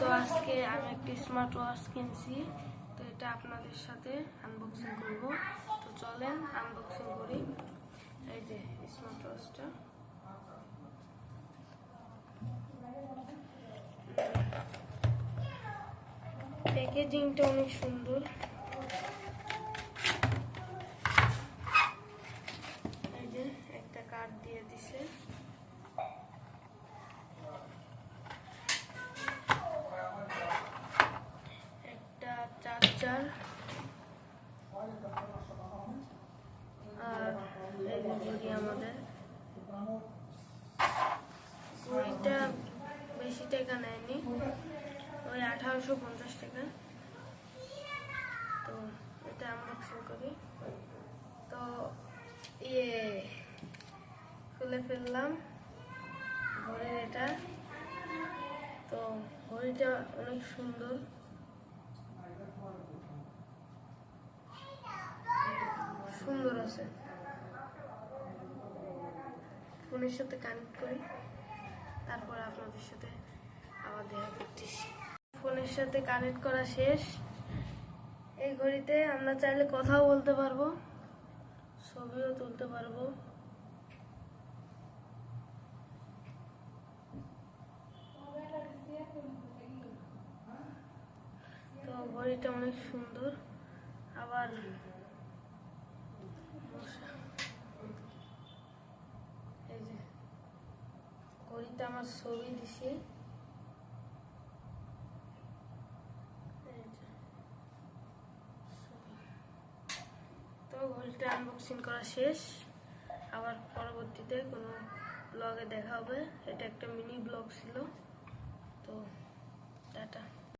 তো আজকে আমি একটি স্মার্ট ওয়াচ কিনছি, তো এটা আপনাদের সাথে আনবক্সিং করব। তো চলেন আনবক্সিং করি। এই যে স্মার্ট ওয়াচটা প্যাকেজিংটা অনেক সুন্দর। এই যে একটা কার্ড দিয়ে দিছে। আর বেশি টাকা নেয়নি, ওই আঠারোশো পঞ্চাশ টাকা। তো এটা করি। তো ইয়ে খুলে ফেললাম এটা। তো ঘড়িটা অনেক সুন্দর। সুন্দর আছে। ফোনের সাথে কানেক্ট করি, তারপরে আপনাদের সাথে আবার দেখা করতেছি। ফোনের সাথে কানেক্ট করা শেষ। এই ঘড়িতে আমরা চাইলে কথাও বলতে পারব, ছবিও তুলতে পারব। তো ঘড়িটা অনেক সুন্দর। আবার মশা। এই যে ঘড়িতে আমার ছবি দিছি। তো ঘড়িটা আনবক্সিং করা শেষ। আবার পরবর্তীতে কোনো ব্লগে দেখা হবে। এটা একটা মিনি ব্লগ ছিল। তো